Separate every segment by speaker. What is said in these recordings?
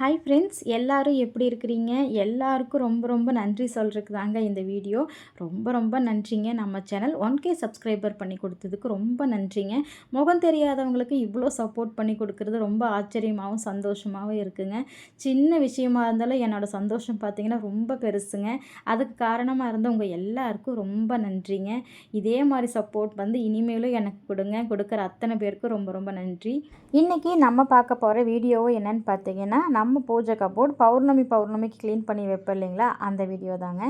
Speaker 1: Hi friends எல்லோரும் எப்படி இருக்கிறீங்க? எல்லாருக்கும் ரொம்ப ரொம்ப நன்றி சொல்கிறதுக்கு தாங்க இந்த வீடியோ. ரொம்ப ரொம்ப நன்றிங்க. நம்ம சேனல் ஒன் கே சப்ஸ்கிரைபர் பண்ணி கொடுத்ததுக்கு ரொம்ப நன்றிங்க. முகம் தெரியாதவங்களுக்கு இவ்வளோ சப்போர்ட் பண்ணி கொடுக்குறது ரொம்ப ஆச்சரியமாகவும் சந்தோஷமாகவும் இருக்குங்க. சின்ன விஷயமா இருந்தாலும் என்னோடய சந்தோஷம் பார்த்திங்கன்னா ரொம்ப பெருசுங்க. அதுக்கு காரணமாக இருந்த உங்கள் எல்லாருக்கும் ரொம்ப நன்றிங்க. இதே மாதிரி சப்போர்ட் வந்து இனிமேலும் எனக்கு கொடுங்க. கொடுக்குற அத்தனை பேருக்கும் ரொம்ப ரொம்ப நன்றி. இன்றைக்கி நம்ம பார்க்க போகிற வீடியோவோ என்னென்னு பார்த்தீங்கன்னா நம்ம நம்ம பூஜை கபோர்ட் பௌர்ணமி பௌர்ணமிக்கு க்ளீன் பண்ணி வைப்போம் இல்லைங்களா? அந்த வீடியோ தாங்க.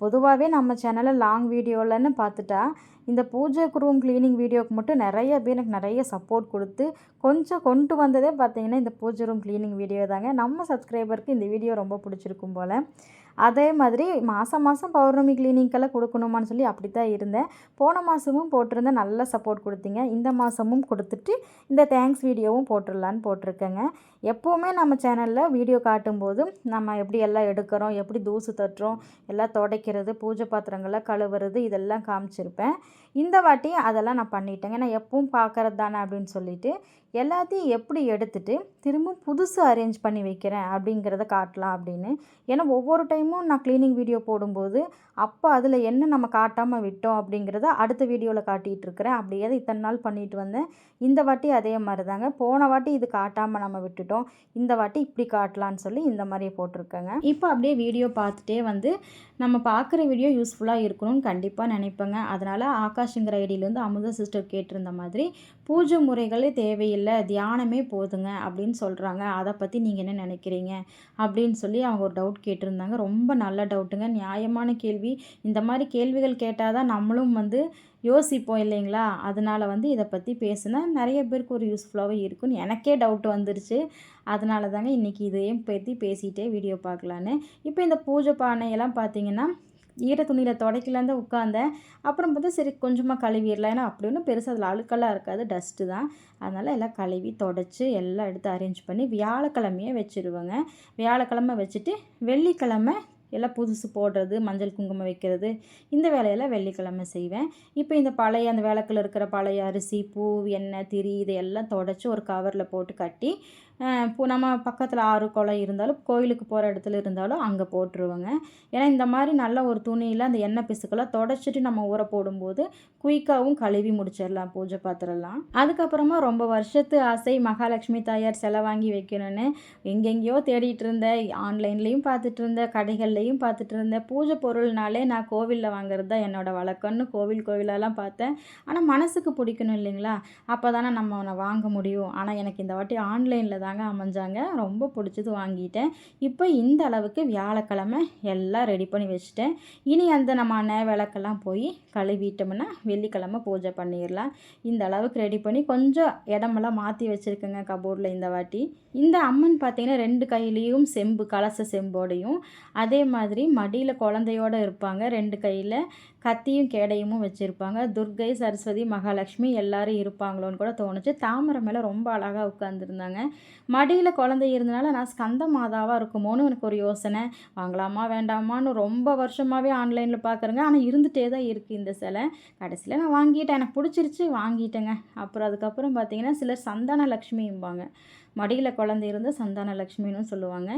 Speaker 1: பொதுவாகவே நம்ம சேனலில் லாங் வீடியோலன்னு பார்த்துட்டா இந்த பூஜை ரூம் க்ளீனிங் வீடியோவுக்கு மட்டும் நிறைய பேர் எனக்கு நிறைய சப்போர்ட் கொடுத்து கொஞ்சம் கொண்டு வந்ததே பார்த்தீங்கன்னா இந்த பூஜை ரூம் க்ளீனிங் வீடியோ தாங்க. நம்ம சப்ஸ்கிரைபருக்கு இந்த வீடியோ ரொம்ப பிடிச்சிருக்கும் போல். அதே மாதிரி மாதம் மாதம் பௌர்ணமி கிளீனிங்கெல்லாம் கொடுக்கணுமான்னு சொல்லி அப்படி தான் இருந்தேன். போன மாதமும் போட்டிருந்தேன். நல்ல சப்போர்ட் கொடுத்தீங்க. இந்த மாதமும் கொடுத்துட்டு இந்த தேங்க்ஸ் வீடியோவும் போட்டுடலான்னு போட்டிருக்கேங்க. எப்போவுமே நம்ம சேனலில் வீடியோ காட்டும்போது நம்ம எப்படி எல்லாம் எடுக்கிறோம் எப்படி தூசு தட்டுறோம் எல்லாம் துடைக்கிறது பூஜை பாத்திரங்களை கழுவுறது இதெல்லாம் காமிச்சிருப்பேன். இந்த வாட்டி அதெல்லாம் நான் பண்ணிட்டேங்க. நான் எப்பவும் பார்க்குறது தானே அப்படின்னு சொல்லிட்டு எல்லாத்தையும் எப்படி எடுத்துகிட்டு திரும்ப புதுசு அரேஞ்ச் பண்ணி வைக்கிறேன் அப்படிங்கிறத காட்டலாம் அப்படின்னு. ஏன்னா ஒவ்வொரு டைமும் நான் க்ளீனிங் வீடியோ போடும்போது அப்போ அதில் என்ன நம்ம காட்டாமல் விட்டோம் அப்படிங்கிறத அடுத்த வீடியோவில் காட்டிகிட்டு இருக்கிறேன். அப்படியே இத்தனை நாள் பண்ணிட்டு வந்தேன். இந்த வாட்டி அதே மாதிரி தாங்க போன வாட்டி இது காட்டாமல் நம்ம விட்டுட்டோம். இந்த வாட்டி இப்படி காட்டலான்னு சொல்லி இந்த மாதிரி போட்டிருக்கேங்க. இப்போ அப்படியே வீடியோ பார்த்துட்டே வந்து நம்ம பார்க்குற வீடியோ யூஸ்ஃபுல்லாக இருக்கணும்னு கண்டிப்பாக நினைப்பேங்க. அதனால் ஆகாஷுங்கிற ஐடியிலேருந்து அமுத சிஸ்டர் கேட்டிருந்த மாதிரி பூஜை முறைகளே தேவையில்லை. இல்லை தியானமே போதுங்க அப்படின்னு சொல்கிறாங்க அதை பற்றி நீங்கள் என்ன நினைக்கிறீங்க? அப்படின்னு சொல்லி அவங்க ஒரு டவுட் கேட்டிருந்தாங்க. ரொம்ப நல்ல டவுட்டுங்க நியாயமான கேள்வி. இந்த மாதிரி கேள்விகள் கேட்டால் தான் நம்மளும் வந்து யோசிப்போம் இல்லைங்களா? அதனால் வந்து இதை பற்றி பேசுனா நிறைய பேருக்கு ஒரு யூஸ்ஃபுல்லாகவே இருக்குன்னு எனக்கே டவுட் வந்துருச்சு. அதனால தாங்க இன்றைக்கி இதையும் பற்றி பேசிகிட்டே வீடியோ பார்க்கலான்னு. இப்போ இந்த பூஜை பானையெல்லாம் பார்த்தீங்கன்னா ஈர துணியில் துடைக்கலான் தான் உட்காந்தேன் அப்புறம் பார்த்தா சரி கொஞ்சமாக கழுவிடலாம். ஏன்னா அப்படி ஒன்றும் பெருசாக அதில் அழுக்கெல்லாம் இருக்காது. டஸ்ட்டு தான். அதனால் எல்லாம் கழுவி தொடச்சி எல்லாம் எடுத்து அரேஞ்ச் பண்ணி வியாழக்கிழமையே வச்சுருவேங்க. வியாழக்கிழமை வச்சுட்டு வெள்ளிக்கிழமை எல்லாம் புதுசு போடுறது மஞ்சள் குங்குமம் வைக்கிறது இந்த வேலையெல்லாம் வெள்ளிக்கிழமை செய்வேன். இப்போ இந்த பழைய அந்த விளக்கில் இருக்கிற பழைய அரிசி பூ எண்ணெய் திரி இதையெல்லாம் தொடச்சி ஒரு கவரில் போட்டு கட்டி இப்போ நம்ம பக்கத்தில் ஆறு குளம் இருந்தாலும் கோயிலுக்கு போகிற இடத்துல இருந்தாலும் அங்கே போட்டுருவோங்க. ஏன்னா இந்த மாதிரி நல்ல ஒரு துணியில் அந்த எண்ணெய் பிசுக்கெல்லாம் தொடச்சிட்டு நம்ம ஊற போடும்போது குயிக்காகவும் கழுவி முடிச்சிடலாம் பூஜை பாத்திரம்லாம். அதுக்கப்புறமா ரொம்ப வருஷத்து ஆசை மகாலட்சுமி தாயார் செலை வாங்கி வைக்கணும்னு. எங்கெங்கேயோ தேடிட்டு இருந்தேன். ஆன்லைன்லேயும் பார்த்துட்டு இருந்தேன். கடைகள்லையும் பார்த்துட்டு இருந்தேன். பூஜை பொருள்னாலே நான் கோவிலில் வாங்குறது தான் என்னோடய வழக்கம்னு கோவில் கோவிலெல்லாம் பார்த்தேன். ஆனால் மனசுக்கு பிடிக்கணும் இல்லைங்களா? அப்போ தானே நம்ம வாங்க முடியும். ஆனால் எனக்கு இந்த வாட்டி ஆன்லைனில் தாங்க அமைஞ்சாங்க. ரொம்ப பிடிச்சது வாங்கிட்டேன். இப்போ இந்த அளவுக்கு வியாழக்கிழமை எல்லாம் ரெடி பண்ணி வச்சுட்டேன். இனி அந்த நம்ம அண்ணன் விளக்கெல்லாம் போய் கழுவிட்டோம்னா வெள்ளிக்கிழமை பூஜை பண்ணிடலாம் இந்த அளவுக்கு ரெடி பண்ணி கொஞ்சம் இடமெல்லாம் மாற்றி வச்சுருக்கேங்க கபோர்டில் இந்த வாட்டி. இந்த அம்மன் பார்த்திங்கன்னா ரெண்டு கையிலையும் செம்பு கலச செம்போடையும். அதே மாதிரி மடியில் குழந்தையோடு இருப்பாங்க ரெண்டு கையில். கத்தியும் கேடையுமும் வச்சுருப்பாங்க. துர்கை சரஸ்வதி மகாலட்சுமி எல்லோரும் இருப்பாங்களோன்னு கூட தோணுச்சு. தாமரை மேலே ரொம்ப அழகாக உட்காந்துருந்தாங்க மடியில் குழந்தை இருந்தனால நான் ஸ்கந்த மாதாவாக இருக்குமோன்னு எனக்கு ஒரு யோசனை. வாங்கலாமா வேண்டாமான்னு ரொம்ப வருஷமாகவே ஆன்லைனில் பார்க்குறேங்க ஆனால் இருந்துகிட்டே தான் இருக்குது இந்த சிலை. கடைசியில் நான் வாங்கிட்டேன். எனக்கு பிடிச்சிருச்சு வாங்கிட்டேங்க. அப்புறம் அதுக்கப்புறம் பார்த்தீங்கன்னா சிலர் சந்தான லக்ஷ்மிம்பாங்க மடியில் குழந்தை இருந்து சந்தான லக்ஷ்மின்னு சொல்லுவாங்க.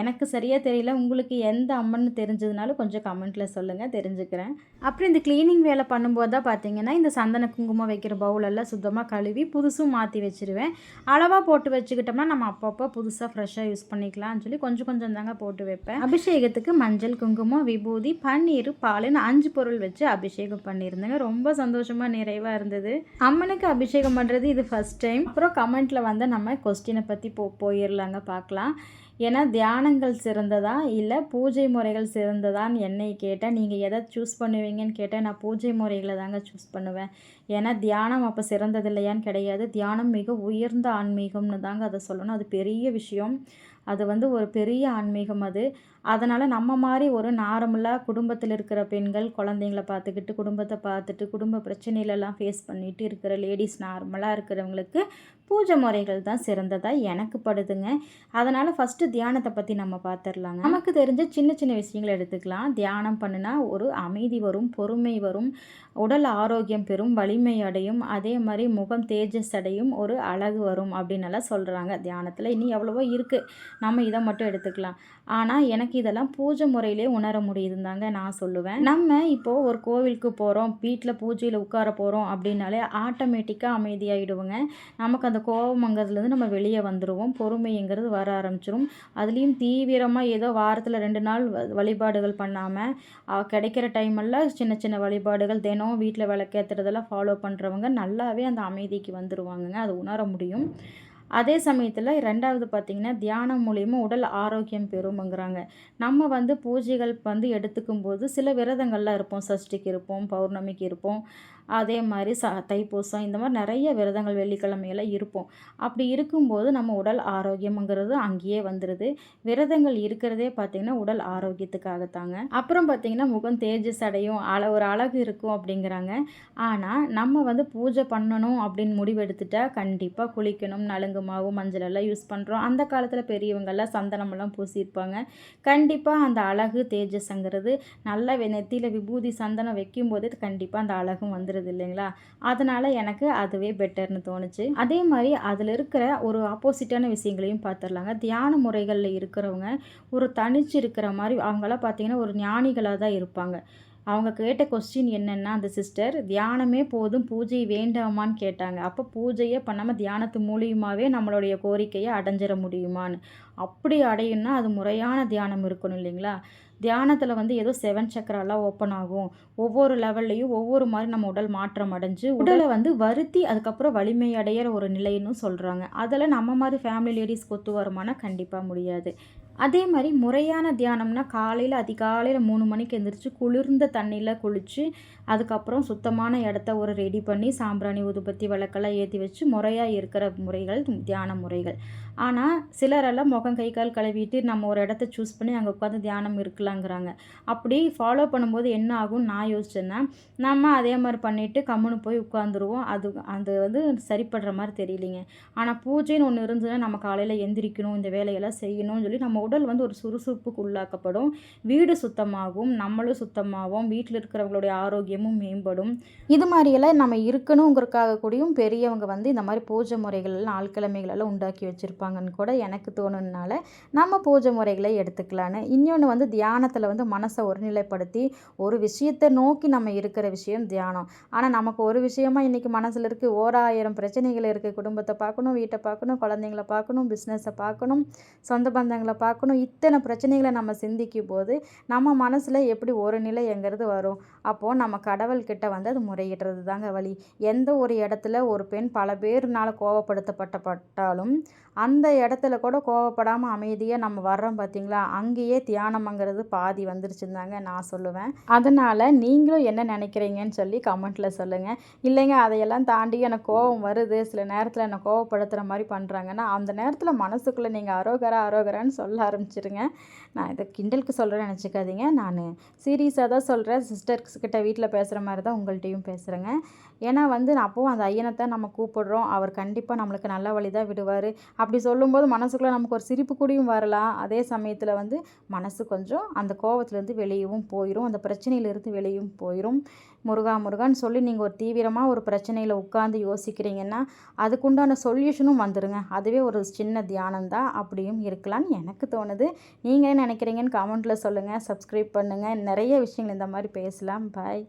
Speaker 1: எனக்கு சரியாக தெரியல. உங்களுக்கு எந்த அம்மன் தெரிஞ்சதுனாலும் கொஞ்சம் கமெண்ட்டில் சொல்லுங்கள் தெரிஞ்சுக்கிறேன். அப்புறம் இந்த க்ளீனிங் வேலை பண்ணும்போது தான் பார்த்தீங்கன்னா இந்த சந்தன குங்குமம் வைக்கிற பவுலெல்லாம் சுத்தமாக கழுவி புதுசும் மாற்றி வச்சுருவேன். அளவாக போட்டு வச்சுக்கிட்டோம்னா நம்ம அப்பப்போ புதுசாக ஃப்ரெஷ்ஷாக யூஸ் பண்ணிக்கலாம்னு சொல்லி கொஞ்சம் கொஞ்சம் தாங்க போட்டு வைப்பேன். அபிஷேகத்துக்கு மஞ்சள் குங்குமம் விபூதி பன்னீர் பாலுன்னு அஞ்சு பொருள் வச்சு அபிஷேகம் பண்ணியிருந்தேங்க. ரொம்ப சந்தோஷமாக நிறைவாக இருந்தது. அம்மனுக்கு அபிஷேகம் பண்ணுறது இது ஃபஸ்ட் டைம் அப்புறம் கமெண்ட்டில் வந்த நம்ம கொஸ்டின் தியானத்தை பற்றி போ போயிடலாங்க பார்க்கலாம் ஏன்னா தியானங்கள் சிறந்ததா? இல்லை பூஜை முறைகள் சிறந்ததான்னு என்னை கேட்டால் நீங்கள் எதை சூஸ் பண்ணுவீங்கன்னு கேட்டால் நான் பூஜை முறைகளை தாங்க சூஸ் பண்ணுவேன். ஏன்னா தியானம் அப்போ சிறந்தது இல்லையான்னு கிடையாது. தியானம் மிக உயர்ந்த ஆன்மீகம்னு தாங்க அதை சொல்லணும். அது பெரிய விஷயம். அது வந்து ஒரு பெரிய ஆன்மீகம் அது. அதனால் நம்ம மாதிரி ஒரு நார்மலாக குடும்பத்தில் இருக்கிற பெண்கள் குழந்தைங்கள பார்த்துக்கிட்டு குடும்பத்தை பார்த்துட்டு குடும்ப பிரச்சனையிலலாம் ஃபேஸ் பண்ணிட்டு இருக்கிற லேடிஸ் நார்மலாக இருக்கிறவங்களுக்கு பூஜை முறைகள் தான் சிறந்ததாக எனக்கு படுதுங்க. அதனால் ஃபஸ்ட்டு தியானத்தை பற்றி நம்ம பார்த்துடலாங்க. நமக்கு தெரிஞ்ச சின்ன சின்ன விஷயங்களை எடுத்துக்கலாம். தியானம் பண்ணுனா ஒரு அமைதி வரும் பொறுமை வரும். உடல் ஆரோக்கியம் பெறும் வலிமை அடையும் அதே மாதிரி முகம் தேஜஸ் அடையும் ஒரு அழகு வரும் அப்படின்னெல்லாம் சொல்கிறாங்க தியானத்தில் இனி எவ்வளவோ இருக்குது நம்ம இதை மட்டும் எடுத்துக்கலாம். ஆனால் எனக்கு இதெல்லாம் பூஜை முறையிலே உணர முடியுதுந்தாங்க நான் சொல்லுவேன். நம்ம இப்போது ஒரு கோவிலுக்கு போகிறோம் வீட்டில் பூஜையில் உட்கார போகிறோம் அப்படின்னாலே ஆட்டோமேட்டிக்காக அமைதியாகிடுவோங்க நமக்கு அந்த கோபமங்கிறதுலேருந்து நம்ம வெளியே வந்துடுவோம் பொறுமைங்கிறது வர ஆரம்பிச்சிடும் அதுலேயும் தீவிரமாக ஏதோ வாரத்தில் ரெண்டு நாள் வழிபாடுகள் பண்ணாமல் கிடைக்கிற டைமெல்லாம் சின்ன சின்ன வழிபாடுகள் தினம் வீட்டில் விளக்கேற்றுறதெல்லாம் ஃபாலோ பண்ணுறவங்க நல்லாவே அந்த அமைதிக்கு வந்துடுவாங்கங்க அது உணர முடியும். அதே சமயத்தில் ரெண்டாவது பார்த்திங்கன்னா தியானம் மூலிமா உடல் ஆரோக்கியம் பெறும்ங்கிறாங்க நம்ம வந்து பூஜைகள் வந்து எடுத்துக்கும் போது சில விரதங்கள்லாம் இருப்போம். சஷ்டிக்கு இருப்போம் பௌர்ணமிக்கு இருப்போம். அதே மாதிரி ச தைப்பூசம் இந்த மாதிரி நிறைய விரதங்கள் வெள்ளிக்கிழமையெல்லாம் இருப்போம். அப்படி இருக்கும்போது நம்ம உடல் ஆரோக்கியம்ங்கிறது அங்கேயே வந்துடுது விரதங்கள் இருக்கிறதே பார்த்திங்கன்னா உடல் ஆரோக்கியத்துக்காகத்தாங்க. அப்புறம் பார்த்திங்கன்னா முகம் தேஜஸ் அடையும். அழ ஒரு அழகு இருக்கும் அப்படிங்கிறாங்க. ஆனால் நம்ம வந்து பூஜை பண்ணணும் அப்படின்னு முடிவெடுத்துட்டா கண்டிப்பாக குளிக்கணும் நலுங்க மாவு மஞ்சள் எல்லாம் யூஸ் பண்ணுறோம் அந்த காலத்தில் பெரியவங்கெல்லாம் சந்தனமெல்லாம் பூசியிருப்பாங்க. கண்டிப்பாக அந்த அழகு தேஜஸ்ங்கிறது நல்ல நெத்தியில் விபூதி சந்தனம் வைக்கும்போது கண்டிப்பாக அந்த அழகும் வந்துடுது வந்துடுது இல்லைங்களா? அதனால் எனக்கு அதுவே பெட்டர்னு தோணுச்சு. அதே மாதிரி அதில் இருக்கிற ஒரு ஆப்போசிட்டான விஷயங்களையும் பார்த்துடலாங்க தியான முறைகளில் இருக்கிறவங்க ஒரு தனிச்சு இருக்கிற மாதிரி அவங்களாம் பார்த்திங்கன்னா ஒரு ஞானிகளாக தான் இருப்பாங்க. அவங்க கேட்ட கொஸ்டின் என்னென்னா அந்த சிஸ்டர் தியானமே போதும் பூஜை வேண்டாமான்னு கேட்டாங்க. அப்போ பூஜையே பண்ணாமல் தியானத்து மூலியமாகவே நம்மளுடைய கோரிக்கையை அடைஞ்சிட முடியுமான்னு. அப்படி அடையும்னா அது முறையான தியானம் இருக்கணும் இல்லைங்களா? தியானத்தில் வந்து ஏதோ செவன் சக்கரெல்லாம் ஓப்பன் ஆகும். ஒவ்வொரு லெவல்லையும் ஒவ்வொரு மாதிரி நம்ம உடல் மாற்றம் அடைஞ்சு உடலை வந்து வருத்தி அதுக்கப்புறம் வலிமை அடையிற ஒரு நிலைன்னு சொல்கிறாங்க அதில் நம்ம மாதிரி ஃபேமிலி லேடிஸ் கொத்து வருமானா கண்டிப்பாக முடியாது. அதே மாதிரி முறையான தியானம்னா காலையில் அதிகாலையில் மூணு மணிக்கு எழுந்திரிச்சு குளிர்ந்த தண்ணியில் குளித்து அதுக்கப்புறம் சுத்தமான இடத்த ஒரு ரெடி பண்ணி சாம்பிராணி உதுபத்தி விளக்கெல்லாம் ஏற்றி வச்சு முறையாக இருக்கிற முறைகள் தியான முறைகள். ஆனால் சிலரெல்லாம் முகம் கை கால் கழுவிட்டு நம்ம ஒரு இடத்த சூஸ் பண்ணி அங்கே உட்காந்து தியானம் இருக்கலாங்கிறாங்க. அப்படி ஃபாலோ பண்ணும்போது என்ன ஆகும் நான் யோசிச்சேன்னா நம்ம அதே மாதிரி பண்ணிவிட்டு கம்முன்னு போய் உட்காந்துருவோம் அது அது வந்து சரிப்படுற மாதிரி தெரியலைங்க. ஆனால் பூஜைன்னு ஒன்று இருந்ததுன்னா நம்ம காலையில் எந்திரிக்கணும் இந்த வேலையெல்லாம் செய்யணும்னு சொல்லி நம்ம உடல் வந்து ஒரு சுறுசுறுப்புக்கு உள்ளாக்கப்படும். வீடு சுத்தமாகும் நம்மளும் சுத்தமாகும் வீட்டில் இருக்கிறவங்களுடைய ஆரோக்கியமும் மேம்படும். இது மாதிரியெல்லாம் நம்ம இருக்கணுங்கிறக்காக கூடயும் பெரியவங்க வந்து இந்த மாதிரி பூஜை முறைகள் நாள்கிழமைகளெல்லாம் உண்டாக்கி வச்சுருப்பாங்கன்னு கூட எனக்கு தோணுனால நம்ம பூஜை முறைகளை எடுத்துக்கலான்னு. இன்னொன்று வந்து தியானத்தில் வந்து மனசை ஒருநிலைப்படுத்தி ஒரு விஷயத்தை நோக்கி நம்ம இருக்கிற விஷயம் தியானம். ஆனால் நமக்கு ஒரு விஷயமா இன்றைக்கி மனசில் இருக்குது ஓராயிரம் பிரச்சனைகள் இருக்குது குடும்பத்தை பார்க்கணும் வீட்டை பார்க்கணும் குழந்தைங்கள பார்க்கணும் பிஸ்னஸை பார்க்கணும் சொந்த பந்தங்களை பார்க்கணும் இத்தனை பிரச்சனைகளை நம்ம சிந்திக்கும் போது நம்ம மனசில் எப்படி ஒரு நிலைங்கிறது வரும்? அப்போது நம்ம கடவுள்கிட்ட வந்து அது முறையிடுறது தாங்க வழி. எந்த ஒரு இடத்துல ஒரு பெண் பல பேர்னால கோவப்படுத்தப்பட்டப்பட்டாலும் அந்த இடத்துல கூட கோவப்படாமல் அமைதியாக நம்ம வர்றோம் பார்த்திங்களா அங்கேயே தியானம்ங்கிறது பாதி வந்துருச்சுருந்தாங்க நான் சொல்லுவேன். அதனால் நீங்களும் என்ன நினைக்கிறீங்கன்னு சொல்லி கமெண்ட்டில் சொல்லுங்கள் இல்லைங்க அதையெல்லாம் தாண்டி எனக்கு கோவம் வருது. சில நேரத்தில் என்னை கோவப்படுத்துகிற மாதிரி பண்ணுறாங்கன்னா அந்த நேரத்தில் மனசுக்குள்ளே நீங்கள் அரோகரா அரோகரான்னு சொல்ல ஆரம்பிச்சிருங்க. நான் இதை கிண்டலுக்கு சொல்கிறேன்னு நினச்சிக்காதீங்க. நான் சீரியஸாக தான் சொல்கிறேன் சிஸ்டர்ஸ் கிட்ட வீட்டில் பேசுகிற மாதிரி தான் உங்கள்கிட்டையும் பேசுகிறேங்க ஏன்னா வந்து அப்போவும் அந்த ஐயனை நம்ம கூப்பிடுறோம். அவர் கண்டிப்பாக நம்மளுக்கு நல்ல வழி தான் விடுவார். அப்படி சொல்லும்போது மனசுக்குள்ளே நமக்கு ஒரு சிரிப்பு கூடியும் வரலாம். அதே சமயத்தில் வந்து மனசு கொஞ்சம் அந்த கோவத்துலேருந்து வெளியவும் போயிடும் அந்த பிரச்சனையிலேருந்து வெளியும் போயிடும் முருகா முருகான்னு சொல்லி நீங்கள் ஒரு தீவிரமாக ஒரு பிரச்சனையில் உட்காந்து யோசிக்கிறீங்கன்னா அதுக்குண்டான சொல்யூஷனும் வந்துடுங்க அதுவே ஒரு சின்ன தியானம் தான் அப்படியும் இருக்கலாம்னு எனக்கு தோணுது. நீங்கள் நினைக்கிறீங்கன்னு கமெண்ட்டில் சொல்லுங்கள் சப்ஸ்கிரைப் பண்ணுங்கள் நிறைய விஷயங்கள் இந்த மாதிரி பேசலாம். பாய்.